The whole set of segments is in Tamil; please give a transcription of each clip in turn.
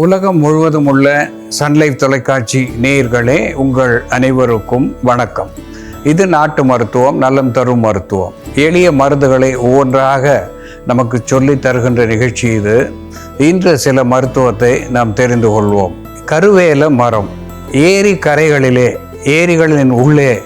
உலகம் முழுவதும் உள்ள சன்லைஃப் தொலைக்காட்சி நேயர்களே உங்கள் அனைவருக்கும் வணக்கம். இது நாட்டு மருத்துவம் நலம் தரும் மருத்துவம். எளிய மருந்துகளை ஒவ்வொன்றாக நமக்கு சொல்லி தருகின்ற நிகழ்ச்சி இது. இன்று சில மருத்துவத்தை நாம் தெரிந்து கொள்வோம். கருவேல மரம். ஏரி கரைகளிலே ஏரிகளின் உள்ளே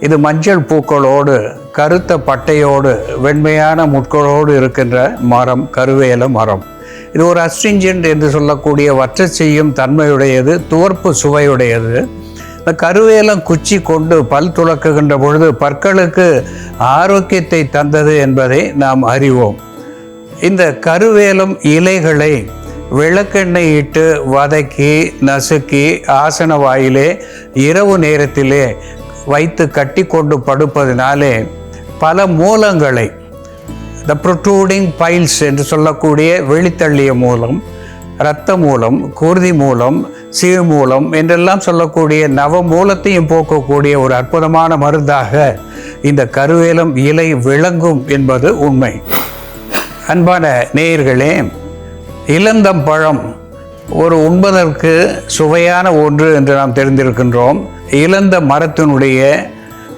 இது மஞ்சள் பூக்களோடு கருத்த பட்டையோடு வெண்மையான முட்களோடு இருக்கின்ற மரம் கருவேல மரம். இது ஒரு அஸ்ட்ரிஞ்சன்ட் என்று சொல்லக்கூடிய வற்ற செய்யும் தன்மையுடையது துவர்ப்பு சுவையுடையது. இந்த கருவேலம் குச்சி கொண்டு பல் துளக்குகின்ற பொழுது பற்களுக்கு ஆரோக்கியத்தை தந்தது என்பதை நாம் அறிவோம். இந்த கருவேலம் இலைகளை விளக்கெண்ணெய் இட்டு வதக்கி நசுக்கி ஆசன வாயிலே இரவு நேரத்திலே வைத்து கட்டி கொண்டு படுப்பதினாலே பல மூலங்களை த ப்ரொட்ரூடிங் பைல்ஸ் என்று சொல்லக்கூடிய வெளித்தள்ளிய மூலம் இரத்த மூலம் குருதி மூலம் சீழ் மூலம் என்றெல்லாம் சொல்லக்கூடிய நவ மூலத்தையும் போக்கக்கூடிய ஒரு அற்புதமான மருந்தாக இந்த கருவேலம் இலை விளங்கும் என்பது உண்மை. அன்பான நேயர்களே இளந்தம் பழம் ஒரு உண்பதற்கு சுவையான ஒன்று என்று நாம் தெரிந்திருக்கின்றோம். இழந்த மரத்தினுடைய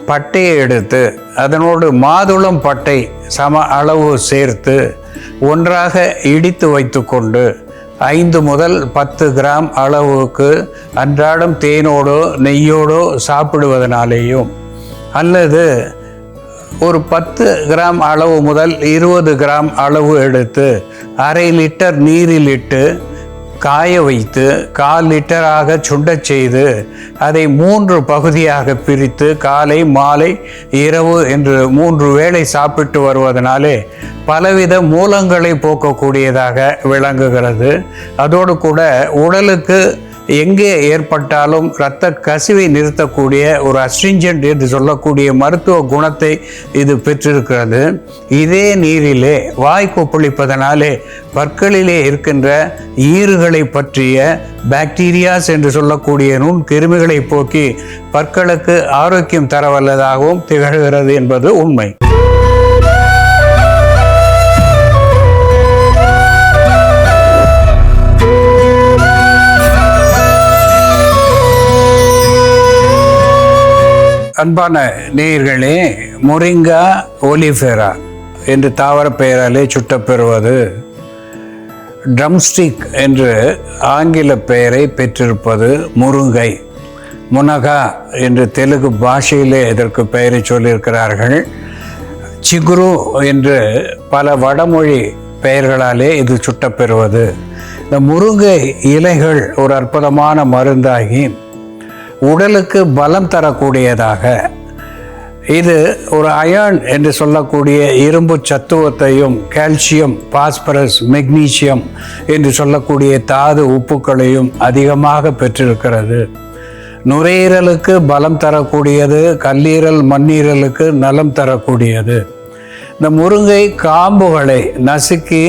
பட்டையை எடுத்து அதனோடு மாதுளம் பட்டை சம அளவு சேர்த்து ஒன்றாக இடித்து வைத்துக்கொண்டு ஐந்து முதல் பத்து கிராம் அளவுக்கு அன்றாடம் தேனோடோ நெய்யோடோ சாப்பிடுவதனாலேயும் அல்லது ஒரு பத்து கிராம் அளவு முதல் இருபது கிராம் அளவு எடுத்து அரை லிட்டர் நீரில் இட்டு காய வைத்து கால் லிட்டராக சுண்டச் செய்து அதை மூன்று பகுதியாக பிரித்து காலை மாலை இரவு என்று மூன்று வேளை சாப்பிட்டு வருவதனாலே பலவித மூலங்களை போக்கக்கூடியதாக விளங்குகிறது. அதோடு கூட உடலுக்கு எங்கே ஏற்பட்டாலும் இரத்த கசிவை நிறுத்தக்கூடிய ஒரு அஸ்ட்ரிஞ்சன்ட் என்று சொல்லக்கூடிய மருத்துவ குணத்தை இது பெற்றிருக்கிறது. இதே நீரிலே வாய் கொப்பளிப்பதனாலே பற்களிலே இருக்கின்ற ஈறுகளை பற்றிய பாக்டீரியாஸ் என்று சொல்லக்கூடிய நுண் கிருமிகளை போக்கி பற்களுக்கு ஆரோக்கியம் தரவல்லதாகவும் திகழ்கிறது என்பது உண்மை. அன்பான நேயர்களே மொரிங்கா ஓலிஃபெரா என்று தாவர பெயராலே சுட்டப்பெறுவது ட்ரம்ஸ்டிக் என்று ஆங்கில பெயரை பெற்றிருப்பது முருங்கை. முனகா என்று தெலுங்கு பாஷையிலே இதற்கு பெயரை சொல்லியிருக்கிறார்கள். சிகுரு என்று பல வடமொழி பெயர்களாலே இது சுட்டப்பெறுவது. இந்த முருங்கை இலைகள் ஒரு அற்புதமான மருந்தாகி உடலுக்கு பலம் தரக்கூடியதாக. இது ஒரு அயர்ன் என்று சொல்லக்கூடிய இரும்பு சத்துவத்தையும் கால்சியம் பாஸ்பரஸ் மெக்னீசியம் என்று சொல்லக்கூடிய தாது உப்புக்களையும் அதிகமாக பெற்றிருக்கிறது. நுரையீரலுக்கு பலம் தரக்கூடியது கல்லீரல் மண்ணீரலுக்கு நலம் தரக்கூடியது. இந்த முருங்கை காம்புகளை நசுக்கி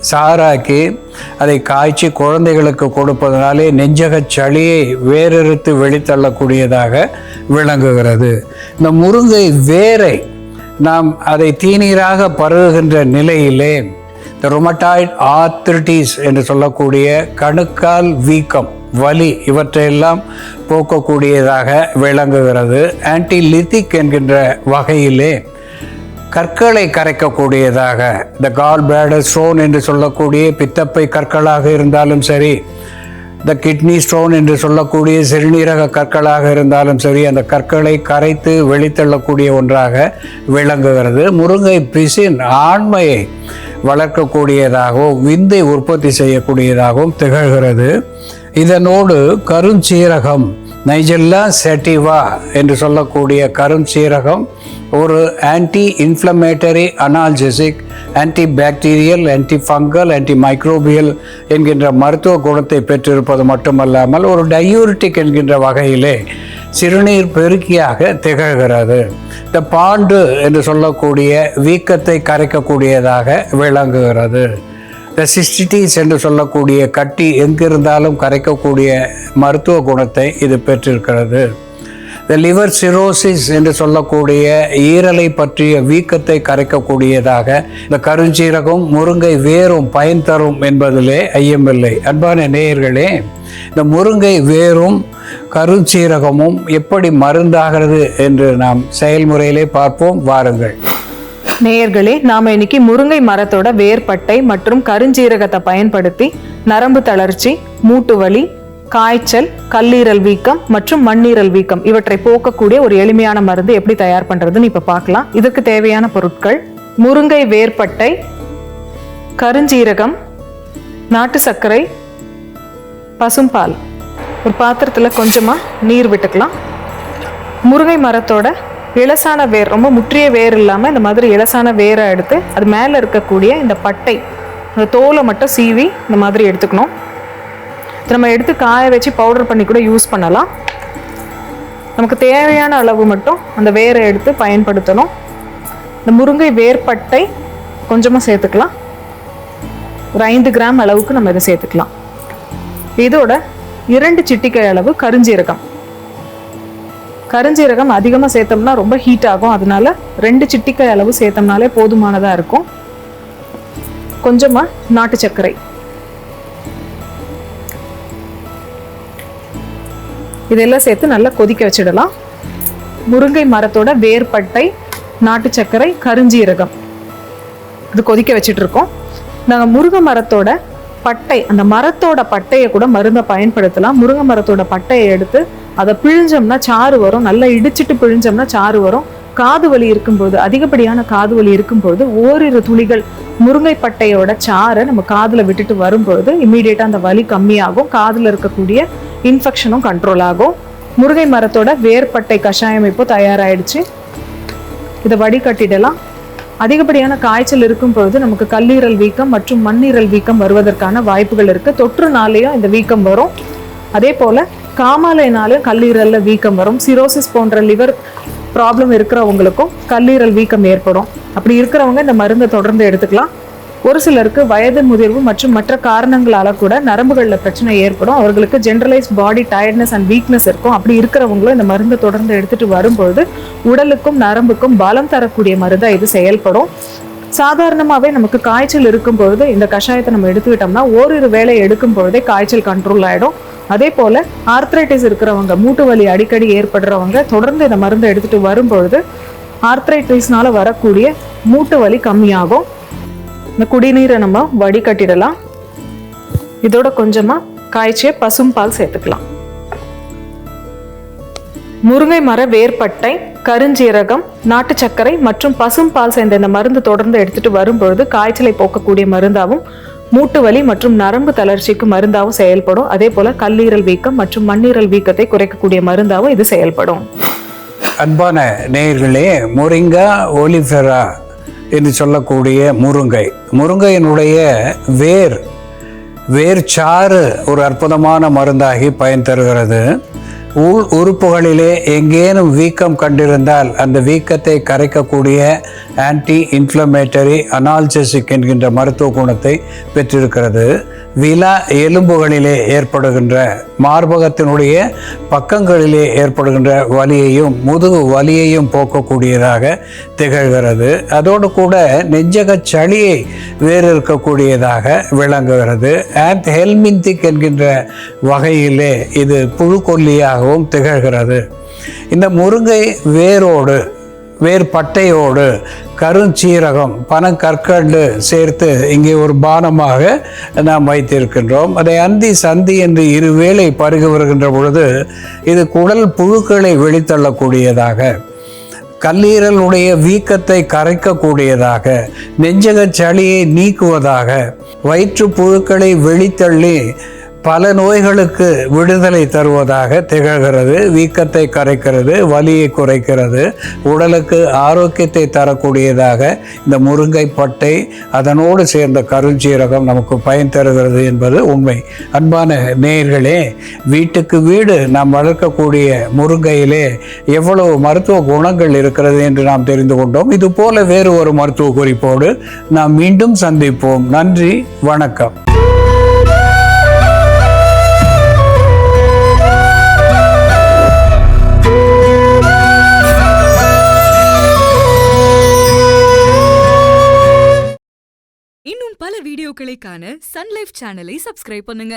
சாராக்கி அதை காய்ச்சி குழந்தைகளுக்கு கொடுப்பதனாலே நெஞ்சக சளியை வேறறுத்து வெளித்தள்ளக்கூடியதாக விளங்குகிறது. இந்த முருங்கை வேரை நாம் அதை தீநீராக பருகுகின்ற நிலையிலே இந்த ரொமட்டாய்ட் ஆர்த்திரிட்டிஸ் என்று சொல்லக்கூடிய கணுக்கால் வீக்கம் வலி இவற்றையெல்லாம் போக்கக்கூடியதாக விளங்குகிறது. ஆன்டிலித்திக் என்கின்ற வகையிலே கற்களை கரைக்கக்கூடியதாக த கால் பிளாடர் ஸ்டோன் என்று சொல்லக்கூடிய பித்தப்பை கற்களாக இருந்தாலும் சரி த கிட்னி ஸ்டோன் என்று சொல்லக்கூடிய சிறுநீரக கற்களாக இருந்தாலும் சரி அந்த கற்களை கரைத்து வெளித்தள்ளக்கூடிய ஒன்றாக விளங்குகிறது. முருங்கை பிசின் ஆண்மையை வளர்க்கக்கூடியதாகவும் விந்தை உற்பத்தி செய்யக்கூடியதாகவும் திகழ்கிறது. இதனோடு கருஞ்சீரகம் நைஜெல்லா செட்டிவா என்று சொல்லக்கூடிய கருஞ்சீரகம் ஒரு anti inflammatory analgesic anti bacterial anti fungal anti microbial என்கின்ற மருத்துவ குணத்தை பெற்றிருப்பது மட்டுமல்லாமல் ஒரு டயூரிட்டிக் என்கின்ற வகையிலே சிறுநீர் பெருக்கியாக திகழ்கிறது. இந்த பாண்டு என்று சொல்லக்கூடிய வீக்கத்தை கரைக்கக்கூடியதாக விளங்குகிறது. இந்த சிஸ்டிட்டிஸ் என்று சொல்லக்கூடிய கட்டி எங்கிருந்தாலும் கரைக்கக்கூடிய மருத்துவ குணத்தை இது பெற்றிருக்கிறது. இந்த லிவர் சிரோசிஸ் என்று சொல்லக்கூடிய ஈரலை பற்றிய வீக்கத்தை கரைக்கக்கூடியதாக இந்த கருஞ்சீரகம் முருங்கை வேரும் பயன் தரும் என்பதிலே ஐயமில்லை அன்பான நேயர்களே இந்த முருங்கை வேரும் கருஞ்சீரகமும் எப்படி மருந்தாகிறது என்று நாம் செயல்முறையிலே பார்ப்போம். வாருங்கள். நேயர்களே நாம இன்னைக்கு முருங்கை மரத்தோட வேர்பட்டை மற்றும் கருஞ்சீரகத்தை பயன்படுத்தி நரம்பு தளர்ச்சி மூட்டு வலி காய்ச்சல் கல்லீரல் வீக்கம் மற்றும் மண்ணீரல் வீக்கம் இவற்றை போக்கக்கூடிய ஒரு எளிமையான மருந்து எப்படி தயார் பண்ணுறதுன்னு இப்போ பார்க்கலாம். இதுக்கு தேவையான பொருட்கள் முருங்கை வேர்பட்டை கருஞ்சீரகம் நாட்டு சர்க்கரை பசும்பால். ஒரு பாத்திரத்தில் கொஞ்சமாக நீர் விட்டுக்கலாம். முருங்கை மரத்தோட இலசான வேர் ரொம்ப முற்றிய வேர் இல்லாமல் இந்த மாதிரி இலசான வேரை எடுத்து அது மேலே இருக்கக்கூடிய இந்த பட்டை அந்த தோலை மட்டும் சீவி இந்த மாதிரி எடுத்துக்கணும். நம்ம எடுத்து காய வச்சு பவுடர் பண்ணி கூட யூஸ் பண்ணலாம். நமக்கு தேவையான அளவு மட்டும் அந்த வேரை எடுத்து பயன்படுத்தணும். இந்த முருங்கை வேர்பட்டை கொஞ்சமாக சேர்த்துக்கலாம். ஒரு ஐந்து கிராம் அளவுக்கு நம்ம இதை சேர்த்துக்கலாம். இதோட இரண்டு சிட்டிக்கை அளவு கருஞ்சீரகம். கருஞ்சீரகம் அதிகமாக சேர்த்தோம்னா ரொம்ப ஹீட் ஆகும். அதனால ரெண்டு சிட்டிக்காய் அளவு சேர்த்தோம்னாலே போதுமானதாக இருக்கும். கொஞ்சமாக நாட்டு சர்க்கரை. இதெல்லாம் சேர்த்து நல்லா கொதிக்க வச்சிடலாம். முருங்கை மரத்தோட வேர்பட்டை நாட்டு சர்க்கரை கருஞ்சீரகம். இது கொதிக்க வச்சிட்டு இருக்கோம் நாங்கள் முருங்கை மரத்தோட பட்டை அந்த மரத்தோட பட்டையை கூட மருந்தை பயன்படுத்தலாம். முருங்கை மரத்தோட பட்டையை எடுத்து அதை பிழிஞ்சோம்னா சாறு வரும். நல்லா இடிச்சிட்டு பிழிஞ்சோம்னா சாறு வரும். காது வலி இருக்கும்போது அதிகப்படியான காது வலி இருக்கும்போது ஓரிரு துளிகள் முருங்கை பட்டையோட சாறை நம்ம காதில் விட்டுட்டு வரும்பொழுது இம்மீடியட்டா அந்த வலி கம்மியாகும். காதில் இருக்கக்கூடிய இன்ஃபெக்ஷனும் கண்ட்ரோல் ஆகும். முருகை மரத்தோட வேர்பட்டை கஷாயம் இப்போ தயாராயிடுச்சு. இதை வடிகட்டிடலாம். அதிகப்படியான காய்ச்சல் இருக்கும் பொழுது நமக்கு கல்லீரல் வீக்கம் மற்றும் மண்ணீரல் வீக்கம் வருவதற்கான வாய்ப்புகள் இருக்கு. தொற்றுனாலேயும் இந்த வீக்கம் வரும். அதே போல காமாலைனாலும் கல்லீரல்ல வீக்கம் வரும். சிரோசிஸ் போன்ற லிவர் ப்ராப்ளம் இருக்கிறவங்களுக்கும் கல்லீரல் வீக்கம் ஏற்படும். அப்படி இருக்கிறவங்க இந்த மருந்தை தொடர்ந்து எடுத்துக்கலாம். ஒரு சிலருக்கு வயது முதிர்வு மற்றும் மற்ற காரணங்களால கூட நரம்புகளில் பிரச்சனை ஏற்படும். அவர்களுக்கு generalise body tiredness and weakness இருக்கும். அப்படி இருக்கிறவங்களும் இந்த மருந்தை தொடர்ந்து எடுத்துட்டு வரும்பொழுது உடலுக்கும் நரம்புக்கும் பலம் தரக்கூடிய மருந்தா இது செயல்படும். சாதாரணமாகவே நமக்கு காய்ச்சல் இருக்கும் பொழுது இந்த கஷாயத்தை நம்ம எடுத்துக்கிட்டோம்னா ஓரிரு வேலை எடுக்கும் பொழுதே காய்ச்சல் கண்ட்ரோல் ஆகிடும் அதே போல் ஆர்த்ரைட்டிஸ் இருக்கிறவங்க மூட்டு வலி அடிக்கடி ஏற்படுறவங்க தொடர்ந்து இந்த மருந்தை எடுத்துகிட்டு வரும்பொழுது ஆர்த்ரைட்டிஸ்னால வரக்கூடிய மூட்டு வலி கம்மியாகும். இந்த குடிநீரை நம்ம வடிகட்டிடலாம். இதோட கொஞ்சமாக காய்ச்சிய பசும்பால் சேர்த்துக்கலாம். முருங்கை மர வேர்பட்டை கருஞ்சீரகம் நாட்டு சர்க்கரை மற்றும் பசும்பால் சேர்ந்த இந்த மருந்து தொடர்ந்து எடுத்துட்டு வரும்பொழுது காய்ச்சலை போக்கக்கூடிய மருந்தாகவும் மூட்டு வலி மற்றும் நரம்பு தளர்ச்சிக்கு மருந்தாகவும் செயல்படும். அதே போல கல்லீரல் வீக்கம் மற்றும் மண்ணீரல் வீக்கத்தை குறைக்கக்கூடிய மருந்தாகவும் இது செயல்படும். அன்பான நேயர்களே மொரிங்கா ஒலிஃபெரா என்று சொல்லக்கூடிய முருங்கை. முருங்கையினுடைய வேர் வேர் சாறு ஒரு அற்புதமான மருந்தாகி பயன் தருகிறது. உள் உறுப்புகளிலே எங்கேனும் வீக்கம் கண்டிருந்தால் அந்த வீக்கத்தை கரைக்கக்கூடிய ஆன்டி இன்ஃப்ளமேட்டரி அனால்ஜெசிக் என்கின்ற மருத்துவ குணத்தை பெற்றிருக்கிறது. விலா எலும்புகளிலே ஏற்படுகின்ற மார்பகத்தினுடைய பக்கங்களிலே ஏற்படுகின்ற வலியையும் முதுகு வலியையும் போக்கக்கூடியதாக திகழ்கிறது. அதோடு கூட நெஞ்சக சளியை வேறு இருக்கக்கூடியதாக விளங்குகிறது. ஆன்ட் ஹெல்மிந்திக் என்கின்ற வகையிலே இது புழுக்கொல்லியாக வேராகவும் திகழ்கிறது. இந்த முருங்கை வேரோடு வேர் பட்டையோடு கருஞ்சீரகம் பனங்கற்கண்டு சேர்த்து இங்கே ஒரு பானமாக நாம் வைத்திருக்கின்றோம். அதை அந்தி சந்தி என்று இருவேளை பருகி வருகின்ற பொழுது இது குடல் புழுக்களை வெளித்தள்ளக்கூடியதாக கல்லீரலுடைய வீக்கத்தை கரைக்கக்கூடியதாக நெஞ்சக சளியை நீக்குவதாக வயிற்று புழுக்களை வெளித்தள்ளி பல நோய்களுக்கு விடுதலை தருவதாக திகழ்கிறது. வீக்கத்தை கரைக்கிறது வலியை குறைக்கிறது. உடலுக்கு ஆரோக்கியத்தை தரக்கூடியதாக இந்த முருங்கை பட்டை அதனோடு சேர்ந்த கருஞ்சீரகம் நமக்கு பயன் தருகிறது என்பது உண்மை. அன்பான நேயர்களே வீட்டுக்கு வீடு நாம் வளர்க்கக்கூடிய முருங்கையிலே எவ்வளவு மருத்துவ குணங்கள் இருக்கிறது என்று நாம் தெரிந்து கொண்டோம். இது போல வேறு ஒரு மருத்துவ குறிப்போடு நாம் மீண்டும் சந்திப்போம். நன்றி வணக்கம். வீடியோக்களை சன்லைஃப் சேனலை சப்ஸ்கிரைப் பண்ணுங்க.